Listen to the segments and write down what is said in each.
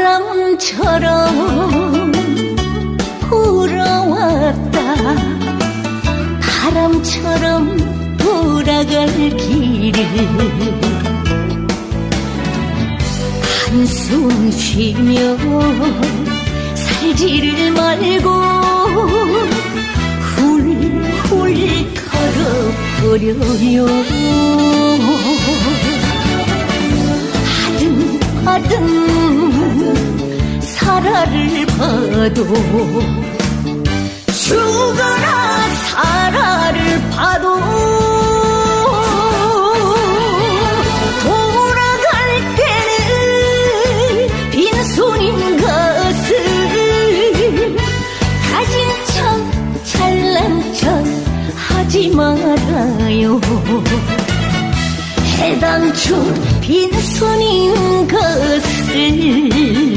바람처럼 불어왔다. 바람처럼 돌아갈 길을 한숨 쉬며 살지를 말고 훌훌 걸어버려요 하등 하등 살아를 봐도 죽어라 살아를 봐도 돌아갈 때는 빈손인 것을 가진 척 잘난 척 하지 말아요. 해당초 빈손인 것을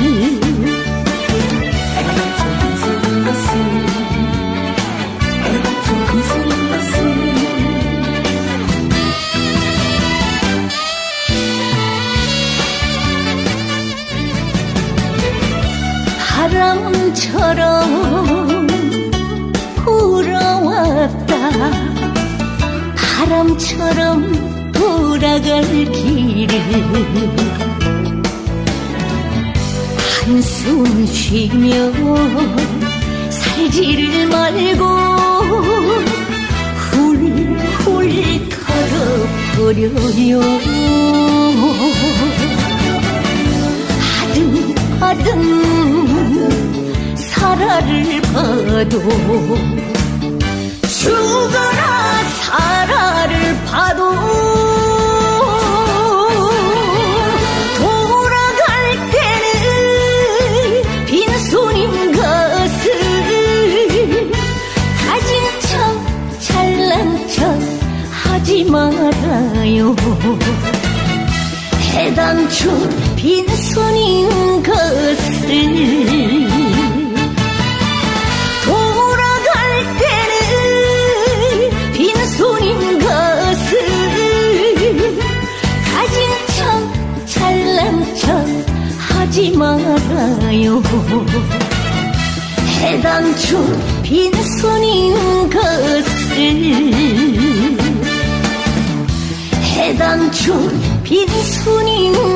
바람처럼 불어왔다. 바람처럼 돌아갈 길을 한숨 쉬며 살지를 말고 훌훌 걸어버려요 하등 살아를 봐도 죽어라 살아를 봐도 돌아갈 때는 빈손인 것을 가진 척 잘난 척 하지 말아요. 해당초 빈손인 것을 돌아갈 때는 빈손인 것을 가진 척 잘난 척 하지 말아요. 해당초 빈손인 것을 해당초 빈손인